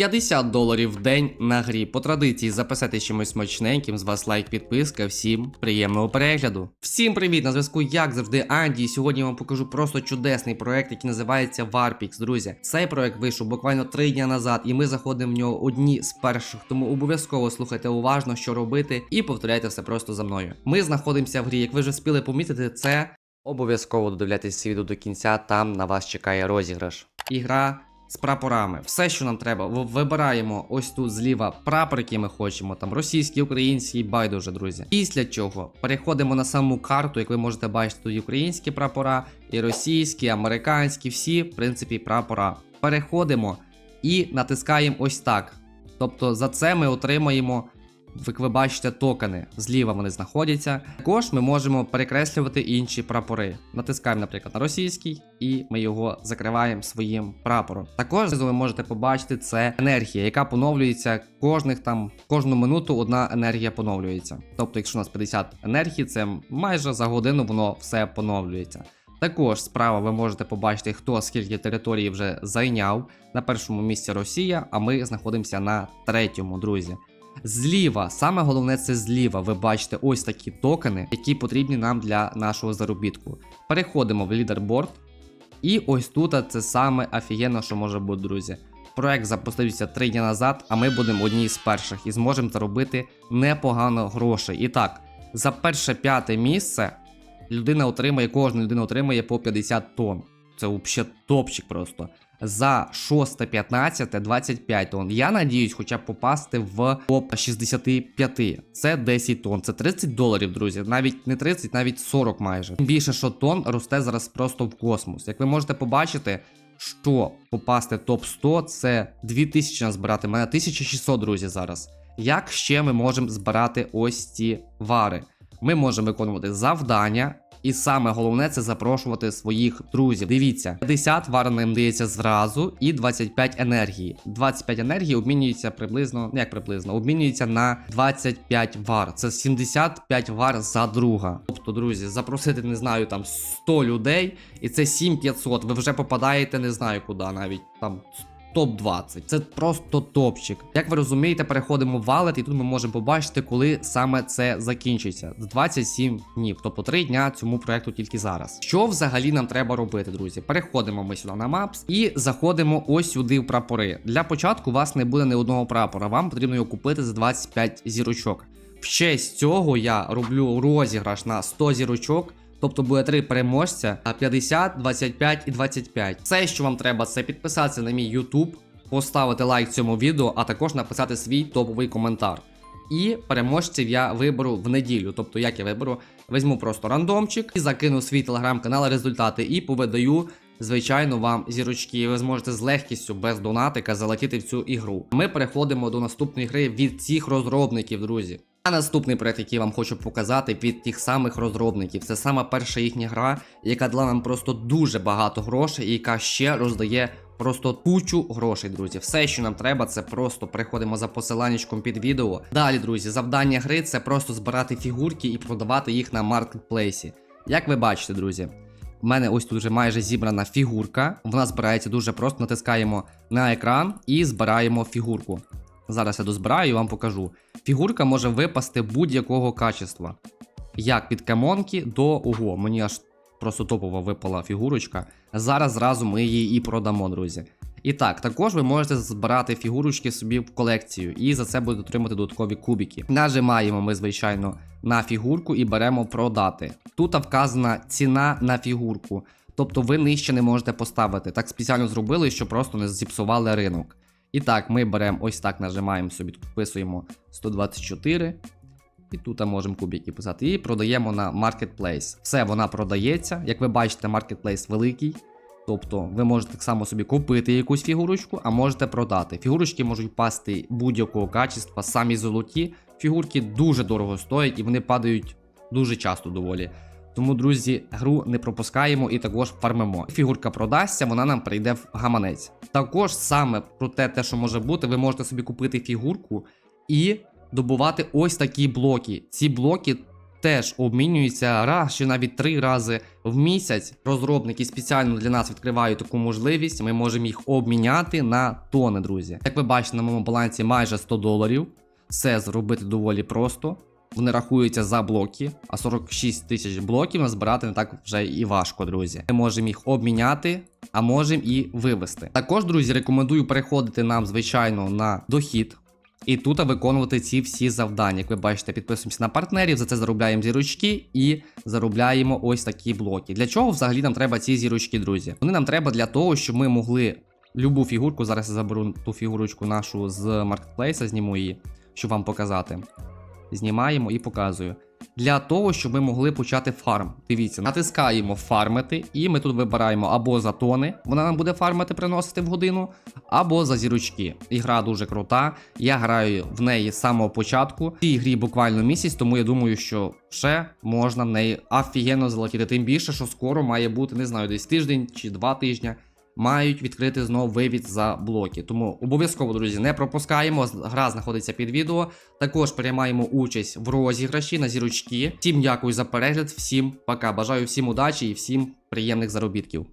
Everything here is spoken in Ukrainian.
50 доларів в день на грі. По традиції записати чимось смачненьким. З вас лайк, підписка. Всім приємного перегляду. Всім привіт! На зв'язку, як завжди, Анді. І сьогодні я вам покажу просто чудесний проект, який називається Warpix, друзі. Цей проект вийшов буквально 3 дні назад, і ми заходимо в нього одні з перших. Тому обов'язково слухайте уважно, що робити, і повторяйте все просто за мною. Ми знаходимося в грі. Як ви вже спіли помітити, це обов'язково додивляйтесь відео до кінця. Там на вас чекає розіграш. Ігра з прапорами. Все, що нам треба, вибираємо ось тут зліва прапор, який ми хочемо, там російський, український, байдуже, друзі. Після чого переходимо на саму карту, як ви можете бачити, тут українські прапора, і російські, і американські, всі, в принципі, прапора. Переходимо і натискаємо ось так. Тобто за це ми отримаємо. Як ви бачите, токени зліва вони знаходяться. Також ми можемо перекреслювати інші прапори. Натискаємо, наприклад, на російський, і ми його закриваємо своїм прапором. Також ви можете побачити це енергія, яка поновлюється кожних там кожну минуту одна енергія поновлюється. Тобто, якщо у нас 50 енергії, це майже за годину воно все поновлюється. Також справа ви можете побачити, хто скільки території вже зайняв. На першому місці Росія, а ми знаходимося на третьому, друзі. Зліва, саме головне це зліва. Ви бачите ось такі токени, які потрібні нам для нашого заробітку. Переходимо в лідерборд. І ось тут це саме офігенно, що може бути, друзі. Проект запустився 3 дні назад, а ми будемо одні з перших і зможемо заробити непогано грошей. І так, за перше п'яте місце людина отримає, кожна людина отримає по 50 тонн. Це взагалі топчик просто. За 6 15 25 тонн. Я надіюсь, хоча б попасти в топ 65. Це 10 тонн. Це 30 доларів, друзі. Навіть не 30, навіть 40 майже. Тим більше, що тонн росте зараз просто в космос. Як ви можете побачити, що попасти в топ 100 це 2000 назбирати. У мене 1600, друзі, зараз. Як ще ми можемо збирати ось ці вари? Ми можемо виконувати завдання, і саме головне це запрошувати своїх друзів. Дивіться, 50 вар нам дається зразу, і 25 енергії. 25 енергії обмінюється приблизно, ну як приблизно, обмінюється на 25 вар. Це 75 вар за друга. Тобто, друзі, запросити, не знаю, там 100 людей, і це 7500. Ви вже попадаєте, не знаю куди навіть там. Топ-20. Це просто топчик. Як ви розумієте, переходимо в валет, і тут ми можемо побачити, коли саме це закінчиться. З 27 днів, тобто 3 дня цьому проекту тільки зараз. Що взагалі нам треба робити, друзі? Переходимо ми сюди на Maps і заходимо ось сюди в прапори. Для початку у вас не буде ні одного прапора, вам потрібно його купити за 25 зірочок. В честь цього я роблю розіграш на 100 зірочок. Тобто буде три переможця, а 50, 25 і 25. Все, що вам треба, це підписатися на мій YouTube, поставити лайк цьому відео, а також написати свій топовий коментар. І переможців я виберу в неділю. Тобто, як я виберу, візьму просто рандомчик і закину свій телеграм-канал результати і повидаю. Звичайно, вам зірочки, ви зможете з легкістю без донатика залетіти в цю ігру. Ми переходимо до наступної гри від цих розробників, друзі. А наступний проект, який я вам хочу показати від тих самих розробників, це саме перша їхня гра, яка дала нам просто дуже багато грошей, і яка ще роздає просто кучу грошей, друзі. Все, що нам треба, це просто переходимо за посиланнячком під відео. Далі, друзі, завдання гри це просто збирати фігурки і продавати їх на маркетплейсі. Як ви бачите, друзі. У мене ось тут вже майже зібрана фігурка. Вона збирається дуже просто. Натискаємо на екран і збираємо фігурку. Зараз я дозбираю і вам покажу. Фігурка може випасти будь-якого качества. Як від камонки до ого, мені аж просто топово випала фігурочка. Зараз зразу ми її і продамо, друзі. І так, також ви можете збирати фігурочки собі в колекцію, і за це будете отримати додаткові кубики. Нажимаємо ми, звичайно, на фігурку і беремо продати. Тут вказана ціна на фігурку, тобто ви нижче не можете поставити. Так спеціально зробили, щоб просто не зіпсували ринок. І так, ми беремо ось так, нажимаємо собі, вписуємо 124. І тут можемо кубики писати. І продаємо на Marketplace. Все, вона продається. Як ви бачите, Marketplace великий. Тобто ви можете так само собі купити якусь фігурочку, а можете продати. Фігурочки можуть пасти будь-якого качества, самі золоті. Фігурки дуже дорого стоять і вони падають дуже часто доволі. Тому, друзі, гру не пропускаємо і також фармимо. Фігурка продасться, вона нам прийде в гаманець. Також саме про те, те, що може бути, ви можете собі купити фігурку і добувати ось такі блоки. Ці блоки теж обмінюються раз чи навіть три рази в місяць. Розробники спеціально для нас відкривають таку можливість. Ми можемо їх обміняти на тони, друзі. Як ви бачите, на моєму балансі майже 100 доларів. Все зробити доволі просто. Вони рахуються за блоки, а 46 тисяч блоків назбирати не так вже і важко, друзі. Ми можемо їх обміняти, а можемо і вивести. Також, друзі, рекомендую переходити нам, звичайно, на дохід. І тут виконувати ці всі завдання. Як ви бачите, підписуємося на партнерів, за це заробляємо зірочки і заробляємо ось такі блоки. Для чого взагалі нам треба ці зірочки, друзі? Вони нам треба для того, щоб ми могли любу фігурку. Зараз я заберу ту фігурочку нашу з маркетплейса, зніму її, щоб вам показати. Знімаємо і показую. Для того, щоб ми могли почати фарм. Дивіться, натискаємо фармити, і ми тут вибираємо або за тони, вона нам буде фармити, приносити в годину, або за зірочки. Ігра дуже крута. Я граю в неї з самого початку. В цій грі буквально місяць, тому я думаю, що ще можна в неї офігенно залетіти. Тим більше, що скоро має бути, не знаю, десь тиждень чи два тижні. Мають відкрити знову вивід за блоки. Тому обов'язково, друзі, не пропускаємо. Гра знаходиться під відео. Також приймаємо участь в розіграші на зірочки. Всім дякую за перегляд, всім пока. Бажаю всім удачі і всім приємних заробітків.